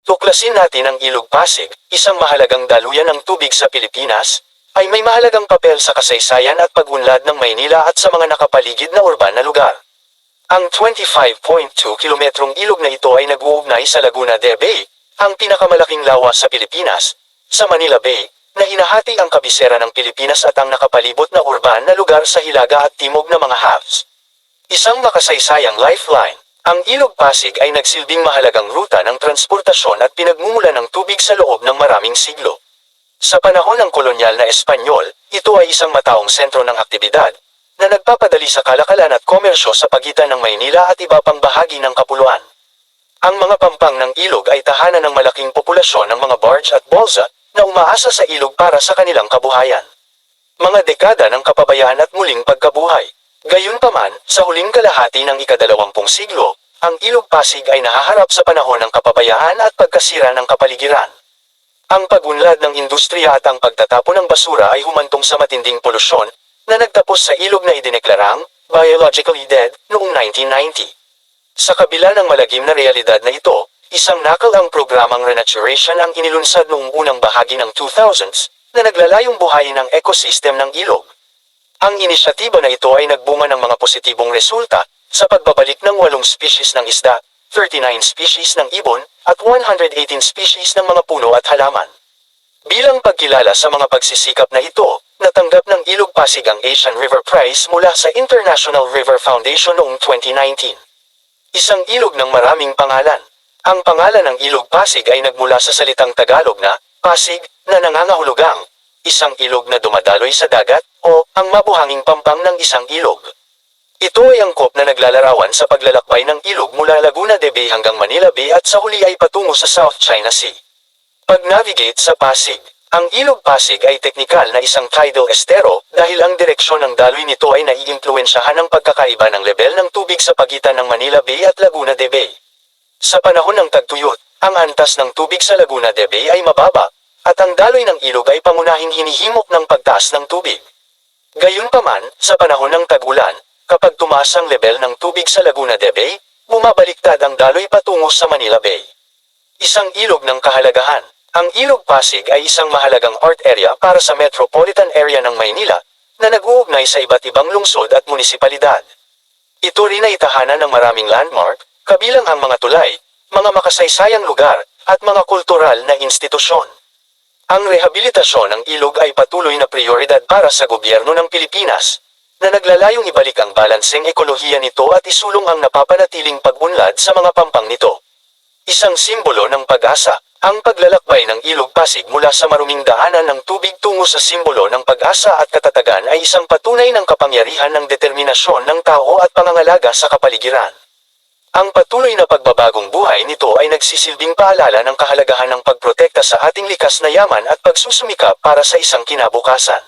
Tuklasin natin ang Ilog Pasig, isang mahalagang daluyan ng tubig sa Pilipinas, ay may mahalagang papel sa kasaysayan at pagunlad ng Maynila at sa mga nakapaligid na urban na lugar. Ang 25.2 kilometrong ilog na ito ay nag-uugnay sa Laguna de Bay, ang pinakamalaking lawa sa Pilipinas, sa Manila Bay, na hinahati ang kabisera ng Pilipinas at ang nakapalibot na urban na lugar sa hilaga at timog na mga halves. Isang makasaysayang lifeline, ang Ilog Pasig ay nagsilbing mahalagang ruta ng transportasyon at pinagmumula ng tubig sa loob ng maraming siglo. Sa panahon ng kolonyal na Espanyol, ito ay isang mataong sentro ng aktibidad, na nagpapadali sa kalakalan at komersyo sa pagitan ng Maynila at iba pang bahagi ng Kapuluan. Ang mga pampang ng ilog ay tahanan ng malaking populasyon ng mga barge at bolsa na umaasa sa ilog para sa kanilang kabuhayan. Mga dekada ng kapabayaan at muling pagkabuhay. Gayunpaman, sa huling kalahati ng ikadalawampung siglo, ang Ilog Pasig ay nahaharap sa panahon ng kapabayaan at pagkasira ng kapaligiran. Ang pagunlad ng industriya at ang pagtatapon ng basura ay humantong sa matinding polusyon na nagtapos sa ilog na idineklarang biologically dead noong 1990. Sa kabila ng malagim na realidad na ito, isang nakal ang programang renaturation ang inilunsad noong unang bahagi ng 2000s na naglalayong buhayin ang ecosystem ng ilog. Ang inisyatiba na ito ay nagbunga ng mga positibong resulta sa pagbabalik ng walong species ng isda, 39 species ng ibon, at 118 species ng mga puno at halaman. Bilang pagkilala sa mga pagsisikap na ito, natanggap ng Ilog Pasig ang Asian River Prize mula sa International River Foundation noong 2019. Isang ilog ng maraming pangalan. Ang pangalan ng Ilog Pasig ay nagmula sa salitang Tagalog na Pasig na nangangahulugang isang ilog na dumadaloy sa dagat o ang mabuhanging pampang ng isang ilog. Ito ay angkop na naglalarawan sa paglalakbay ng ilog mula Laguna de Bay hanggang Manila Bay at sa huli ay patungo sa South China Sea. Pag-navigate sa Pasig, ang Ilog Pasig ay teknikal na isang tidal estero dahil ang direksyon ng daloy nito ay naiimpluwensyahan ng pagkakaiba ng level ng tubig sa pagitan ng Manila Bay at Laguna de Bay. Sa panahon ng tagtuyot, ang antas ng tubig sa Laguna de Bay ay mababa, at ang daloy ng ilog ay pangunahing hinihimok ng pagtaas ng tubig. Gayunpaman, sa panahon ng tag-ulan, kapag tumaas ang level ng tubig sa Laguna de Bay, bumabaliktad ang daloy patungo sa Manila Bay. Isang ilog ng kahalagahan. Ang Ilog Pasig ay isang mahalagang art area para sa metropolitan area ng Maynila na nag-uugnay sa iba't ibang lungsod at munisipalidad. Ito rin ay tahanan ng maraming landmark, kabilang ang mga tulay, mga makasaysayang lugar, at mga kultural na institusyon. Ang rehabilitasyon ng ilog ay patuloy na prioridad para sa gobyerno ng Pilipinas, na naglalayong ibalik ang balanseng ekolohiya nito at isulong ang napapanatiling pag-unlad sa mga pampang nito. Isang simbolo ng pag-asa, ang paglalakbay ng ilog Pasig mula sa maruming daanan ng tubig tungo sa simbolo ng pag-asa at katatagan ay isang patunay ng kapangyarihan ng determinasyon ng tao at pangangalaga sa kapaligiran. Ang patuloy na pagbabagong buhay nito ay nagsisilbing paalala ng kahalagahan ng pagprotekta sa ating likas na yaman at pagsusumikap para sa isang kinabukasan.